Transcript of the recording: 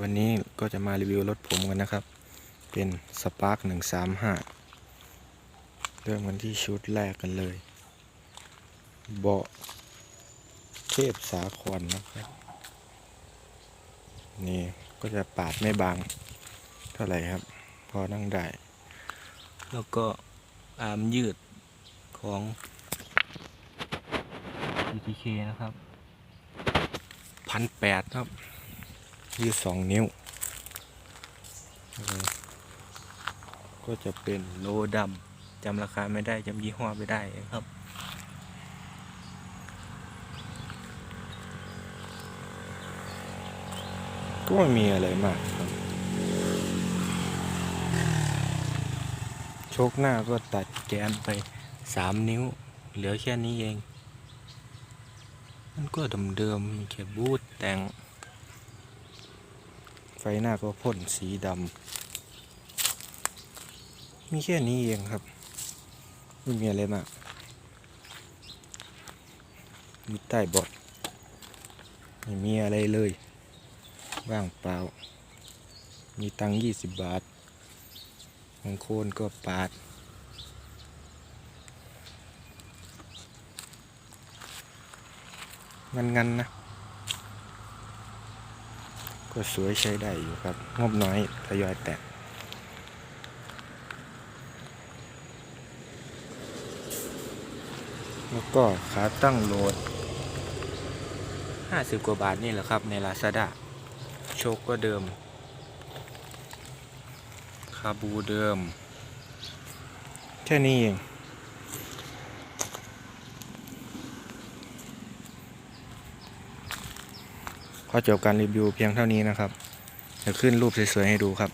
วันนี้ก็จะมารีวิวรถผมกันนะครับ เป็นสปาร์คหนึ่งสามห้าเริ่มกันที่ชุดแรกกันเลย เบาะเทพสาครนะครับ นี่ก็จะปาดไม่บางเท่าไหร่ครับ พอนั่งได้ แล้วก็อามยืดของ GTK นะครับพันแปดครับ ยืดสองนิ้ว ก็จะเป็นโลดำจำราคาไม่ได้จำยี่ห้อไม่ได้ครับก็ไม่มีอะไรมากครับ โชคหน้าก็ตัดแกนไปสามนิ้ว เหลือแค่นี้เอง มันก็เดิมๆมีแค่บูทแต่ง ไฟหน้าก็พ่นสีดำ มีแค่นี้เองครับ ไม่มีอะไรมาก มีใต้บอดไม่มีอะไรเลยว่างเปล่า มีตังยี่สิบบาทบางโคนก็ปาด งันๆนะ ก็สวยใช้ได้อยู่ครับ งบน้อยทยอยแตะแล้วก็ขาตั้งโหลด 50 กว่าบาทนี่แหละครับ ใน Lazada โชคก็เดิม คาบูเดิม แค่นี้เอง ขอจบการรีวิวเพียงเท่านี้นะครับจะขึ้นรูปสวยๆให้ดูครับ